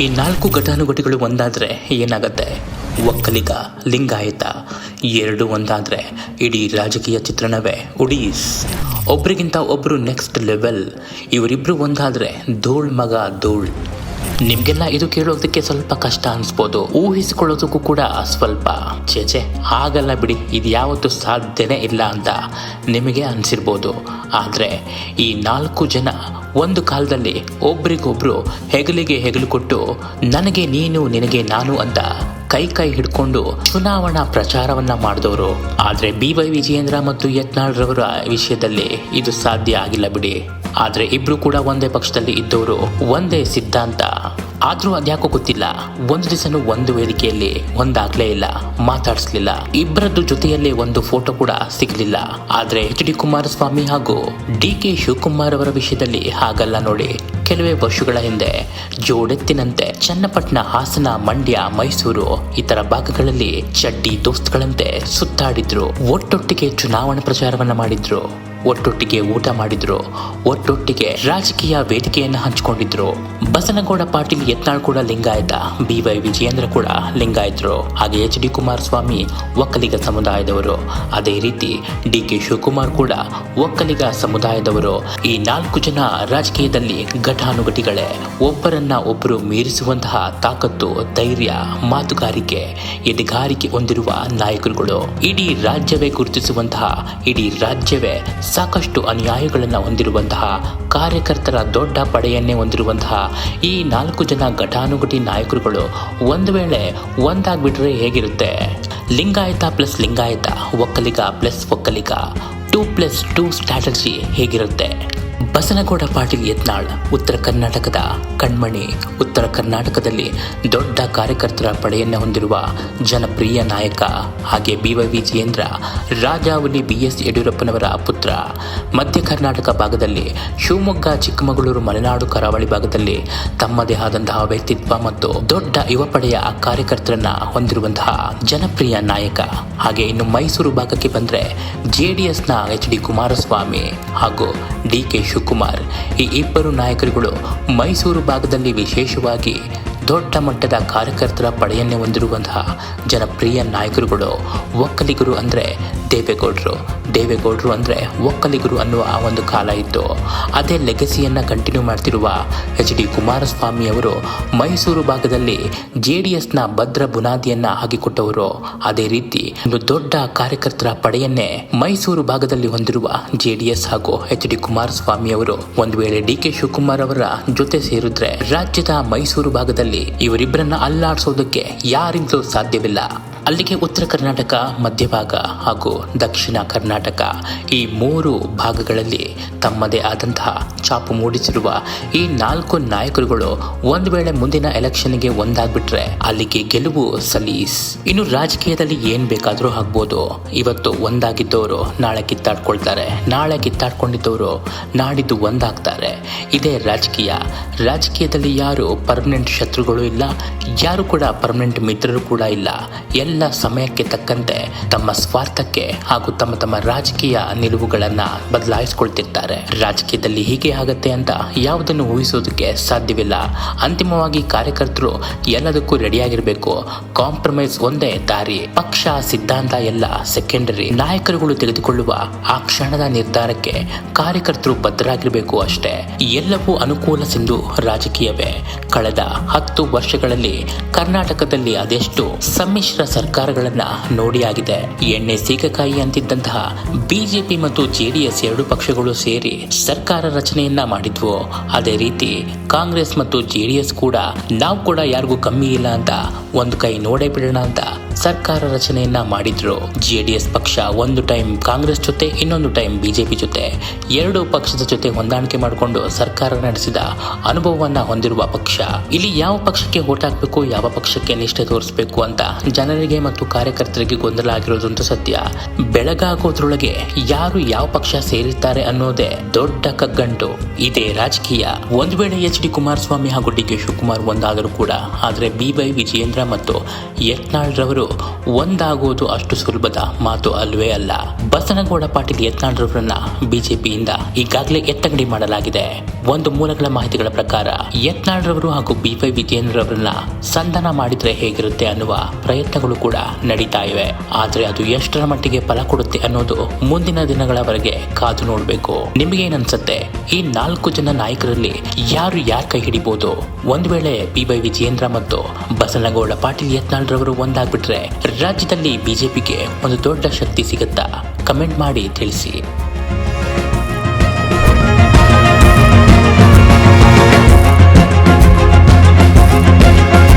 ಈ ನಾಲ್ಕು ಘಟಾನುಘಟಿಗಳು ಒಂದಾದರೆ ಏನಾಗತ್ತೆ? ಒಕ್ಕಲಿಗ, ಲಿಂಗಾಯತ, ಎರಡು ಒಂದಾದರೆ ಇಡೀ ರಾಜಕೀಯ ಚಿತ್ರಣವೇ ಉಡೀಸ್. ಒಬ್ರಿಗಿಂತ ಒಬ್ಬರು ನೆಕ್ಸ್ಟ್ ಲೆವೆಲ್ ಇವರಿಬ್ರು ಒಂದಾದರೆ ಧೂಳ್ ಮಗ ಧೂಳ್. ನಿಮಗೆಲ್ಲ ಇದು ಕೇಳೋದಕ್ಕೆ ಸ್ವಲ್ಪ ಕಷ್ಟ ಅನಿಸ್ಬೋದು. ಊಹಿಸಿಕೊಳ್ಳೋದಕ್ಕೂ ಕೂಡ ಸ್ವಲ್ಪ. ಚೇಚೆ ಆಗಲ್ಲ ಬಿಡಿ, ಇದು ಯಾವತ್ತೂ ಸಾಧ್ಯನೇ ಇಲ್ಲ ಅಂತ ನಿಮಗೆ ಅನಿಸಿರ್ಬೋದು. ಆದರೆ ಈ ನಾಲ್ಕು ಜನ ಒಂದು ಕಾಲದಲ್ಲಿ ಒಬ್ರಿಗೊಬ್ರು ಹೆಗಲಿಗೆ ಹೆಗಲು ಕೊಟ್ಟು, ನನಗೆ ನೀನು, ನಿನಗೆ ನಾನು ಅಂತ ಕೈ ಕೈ ಹಿಡ್ಕೊಂಡು ಚುನಾವಣಾ ಪ್ರಚಾರವನ್ನ ಮಾಡಿದವರು. ಆದ್ರೆ ಬಿ ವೈ ವಿಜಯೇಂದ್ರ ಮತ್ತು ಯತ್ನಾಳ್ ರವರ ವಿಷಯದಲ್ಲಿ ಇದು ಸಾಧ್ಯ ಆಗಿಲ್ಲ ಬಿಡಿ. ಆದ್ರೆ ಇಬ್ರು ಕೂಡ ಒಂದೇ ಪಕ್ಷದಲ್ಲಿ ಇದ್ದವರು, ಒಂದೇ ಸಿದ್ಧಾಂತ. ಆದ್ರೂ ಅದ್ಯಾಕೋ ಗೊತ್ತಿಲ್ಲ. ಒಂದು ದಿವಸನೂ ಒಂದು ವೇದಿಕೆಯಲ್ಲಿ ಒಂದಾಗ್ಲೇ ಇಲ್ಲ. ಮಾತಾಡಿಸ್ಲಿಲ್ಲ. ಇಬ್ಬರದ್ದು ಜೊತೆಯಲ್ಲಿ ಒಂದು ಫೋಟೋ ಕೂಡ ಸಿಗಲಿಲ್ಲ. ಆದರೆ ಎಚ್ ಡಿ ಕುಮಾರಸ್ವಾಮಿ ಹಾಗೂ ಡಿ ಕೆ ಶಿವಕುಮಾರ್ ಅವರ ವಿಷಯದಲ್ಲಿ ಹಾಗಲ್ಲ ನೋಡಿ. ಕೆಲವೇ ವರ್ಷಗಳ ಹಿಂದೆ ಜೋಡೆತ್ತಿನಂತೆ ಚನ್ನಪಟ್ಟಣ ಹಾಸನ, ಮಂಡ್ಯ, ಮೈಸೂರು ಇತರ ಭಾಗಗಳಲ್ಲಿ ಚಡ್ಡಿ ದೋಸ್ತ್ಗಳಂತೆ ಸುತ್ತಾಡಿದ್ರು. ಒಟ್ಟೊಟ್ಟಿಗೆ ಚುನಾವಣಾ ಪ್ರಚಾರವನ್ನ ಮಾಡಿದ್ರು. ಒಟ್ಟೊಟ್ಟಿಗೆ ಊಟ ಮಾಡಿದ್ರು. ಒಟ್ಟೊಟ್ಟಿಗೆ ರಾಜಕೀಯ ವೇದಿಕೆಯನ್ನು ಹಂಚಿಕೊಂಡಿದ್ರು. ಬಸನಗೌಡ ಪಾಟೀಲ್ ಯತ್ನಾಳ್ ಕೂಡ ಲಿಂಗಾಯತ, ಬಿ ವೈ ವಿಜಯೇಂದ್ರ ಕೂಡ ಲಿಂಗಾಯತರು. ಹಾಗೆ ಎಚ್ ಡಿ ಕುಮಾರಸ್ವಾಮಿ, ಒಕ್ಕಲಿಗ ಸಮುದಾಯದವರು. ಅದೇ ರೀತಿ ಡಿ ಕೆ ಶಿವಕುಮಾರ್ ಕೂಡ ಒಕ್ಕಲಿಗ ಸಮುದಾಯದವರು. ಈ ನಾಲ್ಕು ಜನ ರಾಜಕೀಯದಲ್ಲಿ ಘಟಾನುಘಟಿಗಳೇ. ಒಬ್ಬರನ್ನ ಒಬ್ಬರು ಮೀರಿಸುವಂತಹ ತಾಕತ್ತು, ಧೈರ್ಯ, ಮಾತುಗಾರಿಕೆ, ಎದೆಗಾರಿಕೆ ಹೊಂದಿರುವ ನಾಯಕರುಗಳು. ಇಡೀ ರಾಜ್ಯವೇ ಗುರುತಿಸುವಂತಹ, ಇಡೀ ರಾಜ್ಯವೇ ಸಾಕಷ್ಟು ಅನುಯಾಯಿಗಳನ್ನು ಹೊಂದಿರುವಂತಹ ಕಾರ್ಯಕರ್ತರ ದೊಡ್ಡ ಪಡೆಯನ್ನೇ ಹೊಂದಿರುವಂತಹ ಈ ನಾಲ್ಕು ಜನ ಘಟಾನುಘಟಿ ನಾಯಕರುಗಳು ಒಂದು ವೇಳೆ ಒಂದಾಗ್ಬಿಟ್ರೆ ಹೇಗಿರುತ್ತೆ? Lingayat plus Lingayat, Vokkaliga plus Vokkaliga, two plus two strategy ಹೇಗಿರುತ್ತೆ? ಬಸನಗೌಡ ಪಾಟೀಲ್ ಯತ್ನಾಳ್, ಉತ್ತರ ಕರ್ನಾಟಕದ ಕಣ್ಮಣಿ, ಉತ್ತರ ಕರ್ನಾಟಕದಲ್ಲಿ ದೊಡ್ಡ ಕಾರ್ಯಕರ್ತರ ಪಡೆಯನ್ನು ಹೊಂದಿರುವ ಜನಪ್ರಿಯ ನಾಯಕ ಹಾಗೆ ಬಿ ವೈ ವಿಜಯೇಂದ್ರ ರಾಜಾವಲಿ ಬಿ ಎಸ್ ಯಡಿಯೂರಪ್ಪನವರ ಪುತ್ರ. ಮಧ್ಯ ಕರ್ನಾಟಕ ಭಾಗದಲ್ಲಿ ಶಿವಮೊಗ್ಗ, ಚಿಕ್ಕಮಗಳೂರು, ಮಲೆನಾಡು, ಕರಾವಳಿ ಭಾಗದಲ್ಲಿ ತಮ್ಮದೇ ಆದಂತಹ ವ್ಯಕ್ತಿತ್ವ ಮತ್ತು ದೊಡ್ಡ ಯುವ ಪಡೆಯ ಕಾರ್ಯಕರ್ತರನ್ನ ಹೊಂದಿರುವಂತಹ ಜನಪ್ರಿಯ ನಾಯಕ. ಹಾಗೆ ಇನ್ನು ಮೈಸೂರು ಭಾಗಕ್ಕೆ ಬಂದ್ರೆ ಜೆಡಿಎಸ್ನ ಎಚ್ ಡಿ ಕುಮಾರಸ್ವಾಮಿ ಹಾಗೂ ಡಿ ಕೆ ಶಿವಕುಮಾರ್ ಈ ಇಬ್ಬರು ನಾಯಕರುಗಳು ಮೈಸೂರು ಭಾಗದಲ್ಲಿ ವಿಶೇಷವಾಗಿ ದೊಡ್ಡ ಮಟ್ಟದ ಕಾರ್ಯಕರ್ತರ ಪಡೆಯನ್ನೇ ಹೊಂದಿರುವಂತಹ ಜನಪ್ರಿಯ ನಾಯಕರುಗಳು ಒಕ್ಕಲಿಗರು ಅಂದರೆ ದೇವೇಗೌಡರು. ದೇವೇಗೌಡರು ಅಂದರೆ ಒಕ್ಕಲಿಗರು ಅನ್ನುವ ಆ ಒಂದು ಕಾಲ ಇತ್ತು. ಅದೇ ಲೆಗಸಿಯನ್ನು ಕಂಟಿನ್ಯೂ ಮಾಡ್ತಿರುವ ಎಚ್ ಡಿ ಕುಮಾರಸ್ವಾಮಿ ಅವರು ಮೈಸೂರು ಭಾಗದಲ್ಲಿ ಜೆ ಡಿ ಎಸ್ನ ಭದ್ರ ಬುನಾದಿಯನ್ನು ಹಾಕಿಕೊಟ್ಟವರು. ಅದೇ ರೀತಿ ಒಂದು ದೊಡ್ಡ ಕಾರ್ಯಕರ್ತರ ಪಡೆಯನ್ನೇ ಮೈಸೂರು ಭಾಗದಲ್ಲಿ ಹೊಂದಿರುವ ಜೆ ಡಿ ಎಸ್ ಹಾಗೂ ಎಚ್ ಡಿ ಕುಮಾರಸ್ವಾಮಿ ಅವರು ಒಂದು ವೇಳೆ ಡಿ ಕೆ ಶಿವಕುಮಾರ್ ಅವರ ಜೊತೆ ಸೇರಿದ್ರೆ ರಾಜ್ಯದ ಮೈಸೂರು ಭಾಗದಲ್ಲಿ ಇವರಿಬ್ಬರನ್ನ ಅಲ್ಲಾಡಿಸೋದಕ್ಕೆ ಯಾರಿಂದಲೂ ಸಾಧ್ಯವಿಲ್ಲ. ಅಲ್ಲಿಗೆ ಉತ್ತರ ಕರ್ನಾಟಕ ಮಧ್ಯಭಾಗ ಹಾಗೂ ದಕ್ಷಿಣ ಕರ್ನಾಟಕ ಈ ಮೂರು ಭಾಗಗಳಲ್ಲಿ ತಮ್ಮದೇ ಆದಂತಹ ಚಾಪು ಮೂಡಿಸಿರುವ ಈ ನಾಲ್ಕು ನಾಯಕರುಗಳು ಒಂದು ವೇಳೆ ಮುಂದಿನ ಎಲೆಕ್ಷನ್ಗೆ ಒಂದಾಗ್ಬಿಟ್ರೆ ಅಲ್ಲಿಗೆ ಗೆಲುವು ಸಲೀಸ್. ಇನ್ನು ರಾಜಕೀಯದಲ್ಲಿ ಏನ್ ಬೇಕಾದರೂ ಆಗ್ಬೋದು. ಇವತ್ತು ಒಂದಾಗಿದ್ದವರು ನಾಳೆ ಕಿತ್ತಾಡ್ಕೊಳ್ತಾರೆ. ನಾಳೆ ಕಿತ್ತಾಡ್ಕೊಂಡಿದ್ದವರು ನಾಡಿದ್ದು ಒಂದಾಗ್ತಾರೆ. ಇದೇ ರಾಜಕೀಯ. ರಾಜಕೀಯದಲ್ಲಿ ಯಾರು ಪರ್ಮನೆಂಟ್ ಶತ್ರುಗಳು ಇಲ್ಲ, ಯಾರು ಕೂಡ ಪರ್ಮನೆಂಟ್ ಮಿತ್ರರು ಕೂಡ ಇಲ್ಲ. ಎಲ್ಲ ಸಮಯಕ್ಕೆ ತಕ್ಕಂತೆ ತಮ್ಮ ಸ್ವಾರ್ಥಕ್ಕೆ ಹಾಗೂ ತಮ್ಮ ತಮ್ಮ ರಾಜಕೀಯ ನಿಲುವುಗಳನ್ನ ಬದಲಾಯಿಸಿಕೊಳ್ತಿರ್ತಾರೆ. ರಾಜಕೀಯದಲ್ಲಿ ಹೀಗೆ ಆಗತ್ತೆ ಅಂತ ಯಾವುದನ್ನು ಊಹಿಸೋದಕ್ಕೆ ಸಾಧ್ಯವಿಲ್ಲ. ಅಂತಿಮವಾಗಿ ಕಾರ್ಯಕರ್ತರು ಎಲ್ಲದಕ್ಕೂ ರೆಡಿಯಾಗಿರಬೇಕು. ಕಾಂಪ್ರಮೈಸ್ ಒಂದೇ ದಾರಿ, ಪಕ್ಷ, ಸಿದ್ಧಾಂತ ಎಲ್ಲ ಸೆಕೆಂಡರಿ. ನಾಯಕರುಗಳು ತೆಗೆದುಕೊಳ್ಳುವ ಆ ಕ್ಷಣದ ನಿರ್ಧಾರಕ್ಕೆ ಕಾರ್ಯಕರ್ತರು ಬದ್ಧರಾಗಿರಬೇಕು ಅಷ್ಟೇ. ಎಲ್ಲವೂ ಅನುಕೂಲ ಸಿಂಧು ರಾಜಕೀಯವೇ. ಕಳೆದ ಹತ್ತು ವರ್ಷಗಳಲ್ಲಿ ಕರ್ನಾಟಕದಲ್ಲಿ ಅದೆಷ್ಟು ಸಮ್ಮಿಶ್ರ ಸರ್ಕಾರಗಳನ್ನ ನೋಡಿಯಾಗಿದೆ ಎಣ್ಣೆ ಸೀಗಕಾಯಿ ಅಂತಿದ್ದಂತಹ ಬಿಜೆಪಿ ಮತ್ತು ಜೆಡಿಎಸ್ ಎರಡು ಪಕ್ಷಗಳು ಸೇರಿ ಸರ್ಕಾರ ರಚನೆಯನ್ನ ಮಾಡಿದ್ವು. ಅದೇ ರೀತಿ ಕಾಂಗ್ರೆಸ್ ಮತ್ತು ಜೆಡಿಎಸ್ ಕೂಡ ನಾವು ಕೂಡ ಯಾರಿಗೂ ಕಮ್ಮಿ ಇಲ್ಲ ಅಂತ ಒಂದು ಕೈ ನೋಡೇ ಬಿಡೋಣ ಅಂತ ಸರ್ಕಾರ ರಚನೆಯನ್ನ ಮಾಡಿದ್ರು. ಎಸ್ ಪಕ್ಷ ಒಂದು ಟೈಮ್ ಕಾಂಗ್ರೆಸ್ ಜೊತೆ, ಇನ್ನೊಂದು ಟೈಮ್ ಬಿಜೆಪಿ ಜೊತೆ. ಎರಡು ಪಕ್ಷದ ಜೊತೆ ಹೊಂದಾಣಿಕೆ ಮಾಡಿಕೊಂಡು ಸರ್ಕಾರ ನಡೆಸಿದ ಅನುಭವವನ್ನ ಹೊಂದಿರುವ ಪಕ್ಷ. ಇಲ್ಲಿ ಯಾವ ಪಕ್ಷಕ್ಕೆ ಓಟ್ ಹಾಕಬೇಕು ಯಾವ ಪಕ್ಷಕ್ಕೆ ನಿಷ್ಠೆ ತೋರಿಸಬೇಕು ಅಂತ ಜನರಿಗೆ ಮತ್ತು ಕಾರ್ಯಕರ್ತರಿಗೆ ಗೊಂದಲ ಆಗಿರೋದಂತೂ ಸತ್ಯ. ಬೆಳಗಾಗೋದ್ರೊಳಗೆ ಯಾರು ಯಾವ ಪಕ್ಷ ಸೇರಿರ್ತಾರೆ ಅನ್ನೋದೇ ದೊಡ್ಡ ಕಗ್ಗಂಟು. ಇದೇ ರಾಜಕೀಯ. ಒಂದು ವೇಳೆ ಎಚ್ ಡಿ ಕುಮಾರಸ್ವಾಮಿ ಹಾಗೂ ಡಿ ಕೆ ಶಿವಕುಮಾರ್ ಒಂದಾದರೂ ಕೂಡ, ಆದರೆ ಬಿ ವಿಜಯೇಂದ್ರ ಮತ್ತು ಯತ್ನಾಳ್ ರವರು ಒಂದಾಗುವುದು ಅಷ್ಟು ಸುಲಭದ ಮಾತು ಅಲ್ವೇ ಅಲ್ಲ. ಬಸನಗೌಡ ಪಾಟೀಲ್ ಯತ್ನಾಳರವರನ್ನ ಬಿಜೆಪಿಯಿಂದ ಈಗಾಗಲೇ ಎತ್ತಂಗಡಿ ಮಾಡಲಾಗಿದೆ. ಒಂದು ಮೂಲಗಳ ಮಾಹಿತಿಗಳ ಪ್ರಕಾರ, ಯತ್ನಾಳ್ರವರು ಹಾಗೂ ಬಿವೈ ವಿಜಯೇಂದ್ರವರನ್ನ ಸಂಧಾನ ಮಾಡಿದ್ರೆ ಹೇಗಿರುತ್ತೆ ಅನ್ನುವ ಪ್ರಯತ್ನಗಳು ಕೂಡ ನಡೀತಾ ಇವೆ. ಆದ್ರೆ ಅದು ಎಷ್ಟರ ಮಟ್ಟಿಗೆ ಫಲ ಕೊಡುತ್ತೆ ಅನ್ನೋದು ಮುಂದಿನ ದಿನಗಳವರೆಗೆ ಕಾದು ನೋಡಬೇಕು. ನಿಮಗೆ ಏನನ್ಸುತ್ತೆ? ಈ ನಾಲ್ಕು ಜನ ನಾಯಕರಲ್ಲಿ ಯಾರು ಯಾರ ಕೈ ಹಿಡಿಬಹುದು ಒಂದು ವೇಳೆ ಬಿ ವೈ ವಿಜಯೇಂದ್ರ ಮತ್ತು ಬಸನಗೌಡ ಪಾಟೀಲ್ ಯತ್ನಾಳ್ರವರು ಒಂದಾಗ್ಬಿಟ್ರೆ ರಾಜ್ಯದಲ್ಲಿ ಬಿಜೆಪಿಗೆ ಒಂದು ದೊಡ್ಡ ಶಕ್ತಿ ಸಿಗುತ್ತಾ? ಕಮೆಂಟ್ ಮಾಡಿ ತಿಳಿಸಿ.